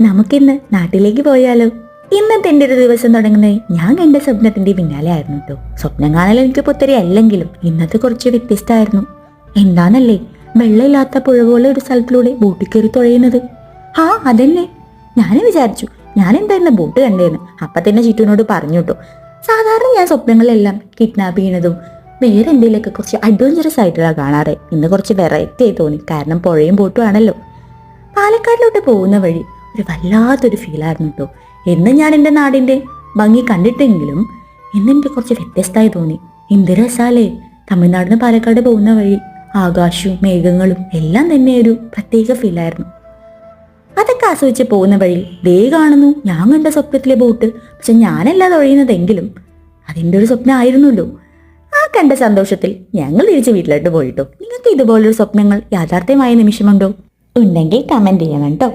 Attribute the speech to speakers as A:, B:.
A: നമുക്കിന്ന് നാട്ടിലേക്ക് പോയാലോ? ഇന്നത്തെ എന്റെ ഒരു ദിവസം തുടങ്ങുന്നത് ഞാൻ കണ്ട സ്വപ്നത്തിന്റെ പിന്നാലെ ആയിരുന്നു കേട്ടോ സ്വപ്നം കാണാൻ എനിക്ക് പുത്തരി അല്ലെങ്കിലും ഇന്നത്തെ കുറച്ച് വ്യത്യസ്തമായിരുന്നു. എന്താന്നല്ലേ വെള്ളമില്ലാത്ത പുഴ പോലെ ഒരു സ്ഥലത്തിലൂടെ ബോട്ടിൽ കയറി തുഴയുന്നത്. ആ അതന്നെ ഞാനും വിചാരിച്ചു ഞാൻ എന്തായിരുന്നു ബോട്ട് കണ്ടേന്ന്. അപ്പൊ തന്നെ ചുറ്റുവിനോട് പറഞ്ഞു കേട്ടോ സാധാരണ ഞാൻ സ്വപ്നങ്ങളെല്ലാം കിഡ്നാപ്പ് ചെയ്യുന്നതും വേറെ എന്തെങ്കിലുമൊക്കെ കുറച്ച് അഡ്വഞ്ചറസ് ആയിട്ടുള്ള കാണാറ്. ഇന്ന് കുറച്ച് വെറൈറ്റി ആയി തോന്നി. കാരണം പുഴയും ബോട്ടും ആണല്ലോ. പാലക്കാടിലോട്ട് പോകുന്ന വഴി ഒരു വല്ലാത്തൊരു ഫീലായിരുന്നു കേട്ടോ എന്ന് ഞാൻ എന്റെ നാടിന്റെ ഭംഗി കണ്ടിട്ടെങ്കിലും എന്നെനിക്ക് കുറച്ച് വ്യത്യസ്തമായി തോന്നി. എന്ത് രസാലേ തമിഴ്നാടിന് പാലക്കാട് പോകുന്ന വഴി ആകാശവും മേഘങ്ങളും എല്ലാം തന്നെ ഒരു പ്രത്യേക ഫീലായിരുന്നു അതൊക്കെ ആസ്വദിച്ച് പോകുന്ന വഴി ദേ കാണുന്നു ഞാൻ കണ്ട സ്വപ്നത്തിലെ ബോട്ട്. പക്ഷെ ഞാനല്ല തൊഴിയുന്നതെങ്കിലും അതിന്റെ ഒരു സ്വപ്നം ആയിരുന്നല്ലോ ആ കണ്ട സന്തോഷത്തിൽ ഞങ്ങൾ തിരിച്ച് വീട്ടിലോട്ട് പോയിട്ടോ. നിങ്ങൾക്ക് ഇതുപോലൊരു സ്വപ്നങ്ങൾ യാഥാർത്ഥ്യമായ നിമിഷമുണ്ടോ? ഉണ്ടെങ്കിൽ കമന്റ് ചെയ്യണം കേട്ടോ